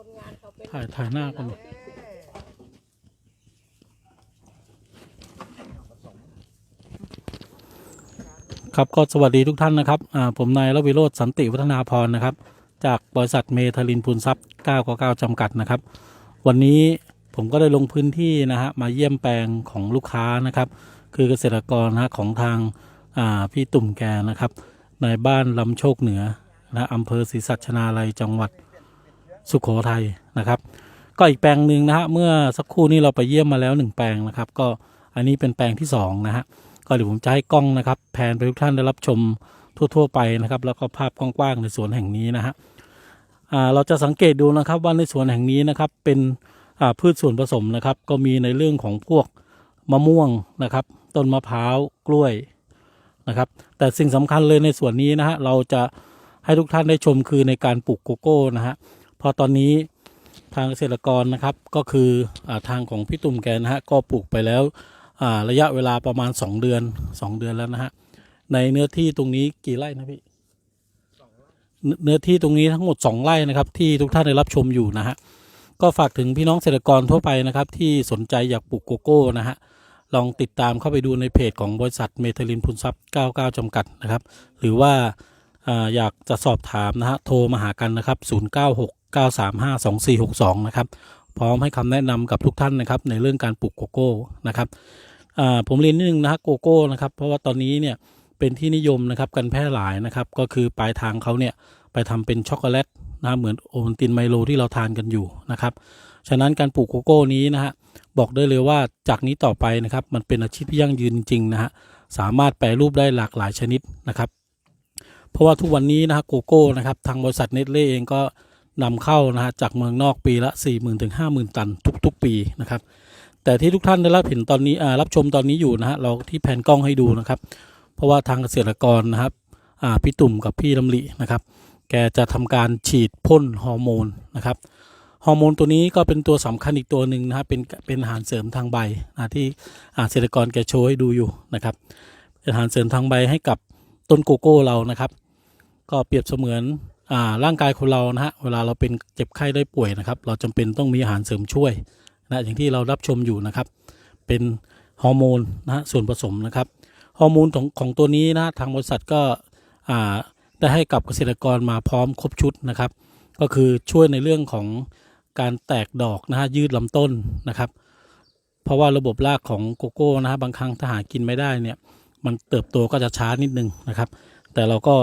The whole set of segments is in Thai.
คนงานเขาเป็นถ่ายถ่ายหน้ากันหน่อยครับก็สวัสดีทุกท่านนะครับอ่าผมนายรวิโรธสันติวัฒนาพรนะครับ จากบริษัทเมทาลินพูนทรัพย์999จำกัดนะครับ วันนี้ผมก็ได้ลงพื้นที่นะฮะมาเยี่ยมแปลงของลูกค้านะครับ คือเกษตรกรนะฮะของทางอ่าพี่ตุ่มแกนะครับ ในบ้านลำโชคเหนือนะอำเภอศรีสัชนาลัยจังหวัด สุโขทัยนะครับ ก็อีกแปลงหนึ่งนะฮะเมื่อสักครู่นี้เราไปเยี่ยมมาแล้วหนึ่งแปลงนะครับ ก็อันนี้เป็นแปลงที่สองนะฮะก็เดี๋ยวผมจะให้กล้องนะครับแผนไปทุกท่านได้รับชมทั่ว ๆ ไปนะครับ แล้วก็ภาพกว้างๆในสวนแห่งนี้นะฮะเราจะสังเกตดูนะครับว่าในสวนแห่งนี้นะครับเป็นพืชส่วนผสมนะครับ ก็มีในเรื่องของพวกมะม่วงนะครับ ต้นมะพร้าวกล้วยนะครับ แต่สิ่งสำคัญเลยในส่วนนี้นะฮะเราจะให้ทุกท่านได้ชมคือในการปลูกโกโก้นะฮะ พอตอนนี้ทางเกษตรกรนะครับก็คืออทางของพี่ตุ่มแกนะฮะก็ปลูกไปแล้วระยะเวลาประมาณ 2 เดือน 2 เดือนแล้วนะฮะในเนื้อที่ตรงนี้กี่ไร่นะพี่เนื้อที่ตรงนี้ทั้งหมด 2 ไร่นะครับ ที่ทุกท่านได้รับชมอยู่นะฮะก็ฝากถึงพี่น้องเกษตรกรทั่วไปนะครับ ที่สนใจอยากปลูกโกโก้นะฮะลองติดตามเข้าไปดูในเพจของบริษัทเมทาลินพุนทรัพย์99 จำกัดนะครับ หรือว่าอยากจะสอบถามนะฮะโทรมาหากันนะครับ 096 935 2462 นะครับ พร้อมให้คำแนะนำกับทุกท่านนะครับ ในเรื่องการปลูกโกโก้นะครับผมเรียนนิดนึงนะฮะโกโก้นะครับ เพราะว่าตอนนี้เนี่ยเป็นที่นิยมนะครับกันแพร่หลายนะครับ ก็คือปลายทางเขาเนี่ยไปทำเป็นช็อกโกแลตนะเหมือนโอวัลตินไมโลที่เราทานกันอยู่นะครับ ฉะนั้นการปลูกโกโก้นี้นะฮะบอกได้เลยว่าจากนี้ต่อไปนะครับมันเป็นอาชีพที่ยั่งยืนจริงนะฮะสามารถแปรรูปได้หลากหลายชนิดนะครับ เพราะว่าทุกวันนี้นะฮะโกโก้นะครับทางบริษัทเนสเล่เองก็ นำเข้านะฮะจากเมืองนอกปีละ 4 0 0 0 0ถึง50,000 ตันทุก ๆ ปีนะครับ แต่ที่ทุกท่านได้รับเห็นตอนนี้รับชมตอนนี้อยู่นะฮะเราที่แผนกล้องให้ดูนะครับ เพราะว่าทางเกษตรกรนะครับพี่ตุ่มกับพี่ลำลินะครับ แกจะทำการฉีดพ่นฮอร์โมนนะครับฮอร์โมนตัวนี้ก็เป็นตัวสำคัญอีกตัวหนึ่งนะครับเป็นเป็นอาหารเสริมทางใบนะที่เกษตรกรแกโชว์ให้ดูอยู่นะครับเป็นอาหารเสริมทางใบให้กับต้นโกโก้เรานะครับ ก็เปรียบเสมือน ร่างกายคนเรานะฮะเวลาเราเป็นเจ็บไข้ได้ป่วยนะครับ เราจำเป็นต้องมีอาหารเสริมช่วยนะอย่างที่เรารับชมอยู่นะครับ เป็นฮอร์โมนนะฮะส่วนผสมนะครับฮอร์โมนของของตัวนี้นะทางบริษัทก็อ่าได้ให้กับเกษตรกรมาพร้อมครบชุดนะครับ ก็คือช่วยในเรื่องของการแตกดอกนะฮะยืดลำต้นนะครับ เพราะว่าระบบรากของโกโก้นะฮะบางครั้งถ้าหากินไม่ได้เนี่ยมันเติบโตก็จะช้านิดนึงนะครับ แต่เราก็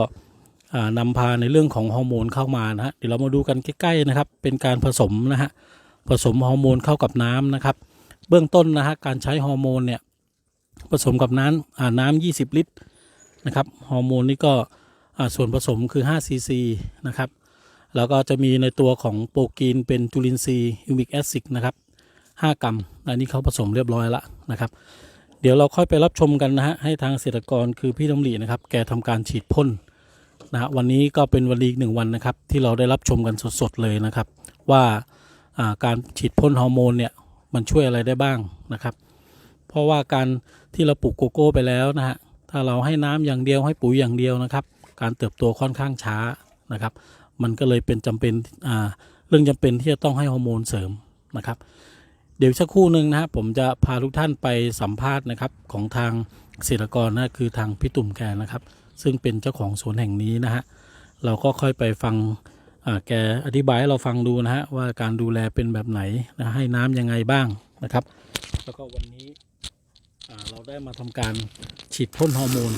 นำพาในเรื่องของฮอร์โมนเข้ามานะฮะเดี๋ยวเรามาดูกันใกล้ๆนะครับ เป็นการผสมนะฮะผสมฮอร์โมนเข้ากับน้ำนะครับ เบื้องต้นนะฮะการใช้ฮอร์โมนเนี่ยผสมกับน้ำน้ำ20 ลิตรนะครับฮอร์โมนนี่ก็ส่วนผสมคือ5ซีซีนะครับแล้วก็จะมีในตัวของโปรกีนเป็นจุลินทรีย์ฮิวมิกแอซิดนะครับ5 กรัมอันนี้เขาผสมเรียบร้อยแล้วนะครับ เดี๋ยวเราค่อยไปรับชมกันนะฮะให้ทางเกษตรกรคือพี่ดำรินะครับ แกทำการฉีดพ่น นะฮะวันนี้ก็เป็นวันดีอีกหนึ่งวันนะครับ ที่เราได้รับชมกันสดๆเลยนะครับ ว่าการฉีดพ่นฮอร์โมนเนี่ยมันช่วยอะไรได้บ้างนะครับ เพราะว่าการที่เราปลูกโกโก้ไปแล้วนะฮะถ้าเราให้น้ำอย่างเดียวให้ปุ๋ยอย่างเดียวนะครับ การเติบโตค่อนข้างช้านะครับ มันก็เลยเป็นจำเป็นเรื่องจำเป็นที่จะต้องให้ฮอร์โมนเสริมนะครับ เดี๋ยวสักครู่หนึ่งนะฮะผมจะพาทุกท่านไปสัมภาษณ์นะครับของทางเกษตรกรนะคือทางพี่ตุ่มแกนะครับ ซึ่งเป็นเจ้าของสวนแห่งนี้นะฮะเราก็ค่อยไปฟังแกอธิบายให้เราฟังดูนะฮะว่าการดูแลเป็นแบบไหนนะให้น้ำยังไงบ้างนะครับ แล้วก็วันนี้เราได้มาทำการฉีดพ่นฮอร์โมน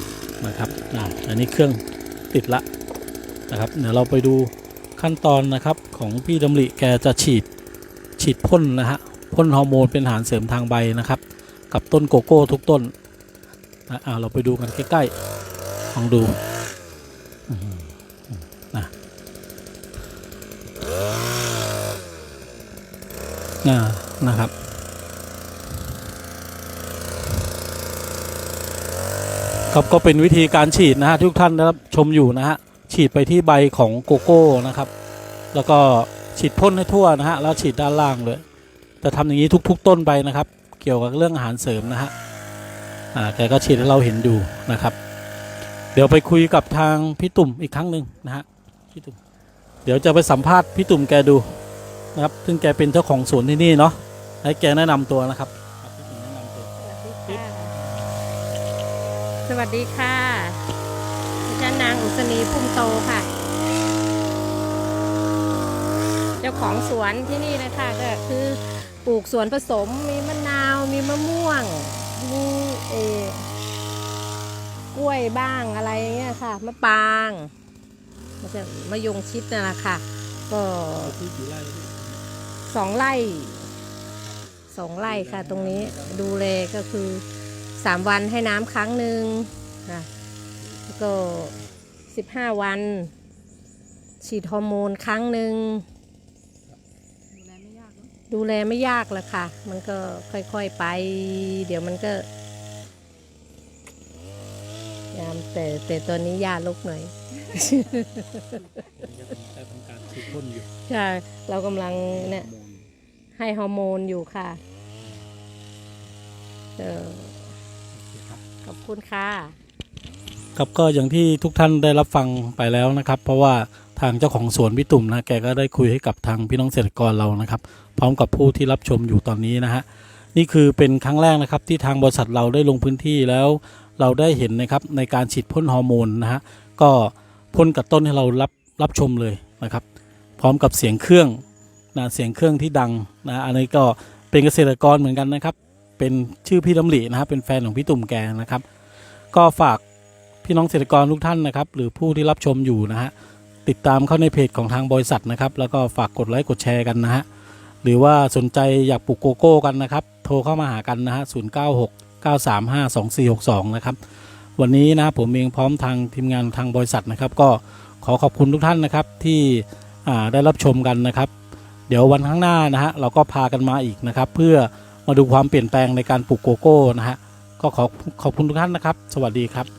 นะครับอ่าอันนี้เครื่องติดละนะครับเดี๋ยวเราไปดูขั้นตอนนะครับของพี่ดำริแกจะฉีดฉีดพ่นนะฮะพ่นฮอร์โมนเป็นอาหารเสริมทางใบนะครับ กับต้นโกโก้ทุกต้นนะอ่าเราไปดูกันใกล้ๆล องดูนะนะครับ ครับก็เป็นวิธีการฉีดนะฮะทุกท่านนะครับชมอยู่นะฮะฉีดไปที่ใบของโกโก้นะครับ แล้วก็ฉีดพ่นให้ทั่วนะฮะแล้วฉีดด้านล่างเลยจะทำอย่างนี้ทุก ๆ ต้นไปนะครับ เกี่ยวกับเรื่องอาหารเสริมนะฮะอ่าแกก็ฉีดให้เราเห็นดูนะครับ เดี๋ยวไปคุยกับทางพี่ตุ่มอีกครั้งหนึ่งนะฮะพี่ตุ่มเดี๋ยวจะไปสัมภาษณ์พี่ตุ่มแกดูนะครับ ซึ่งแกเป็นเจ้าของสวนที่นี่เนาะให้แกแนะนำตัวนะครับครับพี่ติ๋มแนะนำตัวสวัสดีค่ะดิฉันนางอุศนีพุ่มโตค่ะ เจ้าของสวนที่นี่นะคะก็คือปลูกสวนผสมมีมะนาว มีมะม่วง มีเออ ล้วยบ้างอะไรเงี้ยค่ะ มะปรางมันจะมะยงชิดนั่นแหละค่ะ ก็สองไร่สองไร่ค่ะ ตรงนี้ดูแลก็คือสามวันให้น้ำครั้งหนึ่งนะแล้วก็สิบห้าวัน ฉีดฮอร์โมนครั้งหนึ่งดูแลไม่ยากหรอกค่ะ มันก็ค่อยๆไป เดี๋ยวมันก็ ยามแต่แต่ตัวนี้ยาลกหน่อยได้ทำการฉีดพ่นอยู่ใช่ เรากำลังเนี่ยให้ฮอร์โมนอยู่ค่ะ เออขอบคุณค่ะ ครับก็อย่างที่ทุกท่านได้รับฟังไปแล้วนะครับ เพราะว่าทางเจ้าของสวนพี่ตุ่มนะแกก็ได้คุยให้กับทางพี่น้องเกษตรกรเรานะครับ พร้อมกับผู้ที่รับชมอยู่ตอนนี้นะฮะนี่คือเป็นครั้งแรกนะครับที่ทางบริษัทเราได้ลงพื้นที่แล้ว เราได้เห็นนะครับในการฉีดพ่นฮอร์โมนนะฮะก็พ่นกับต้นให้เรารับรับชมเลยนะครับ พร้อมกับเสียงเครื่องนะเสียงเครื่องที่ดังนะอันนี้ก็เป็นเกษตรกรเหมือนกันนะครับ เป็นชื่อพี่ดำรินะครับเป็นแฟนของพี่ตุ่มแกนะครับ ก็ฝากพี่น้องเกษตรกรทุกท่านนะครับ หรือผู้ที่รับชมอยู่นะฮะติดตามเข้าในเพจของทางบริษัทนะครับ แล้วก็ฝากกดไลค์กดแชร์กันนะฮะหรือว่าสนใจอยากปลูกโกโก้กันนะครับ โทรเข้ามาหากันนะฮะ0 9 6 9 3 5 2 4 9352462 นะครับ วันนี้นะผมเองพร้อมทางทีมงานทางบริษัทนะครับ ก็ขอขอบคุณทุกท่านนะครับที่ได้รับชมกันนะครับ เดี๋ยววันข้างหน้านะฮะเราก็พากันมาอีกนะครับ เพื่อมาดูความเปลี่ยนแปลงในการปลูกโกโก้นะฮะก็ขอขอบคุณทุกท่านนะครับ สวัสดีครับ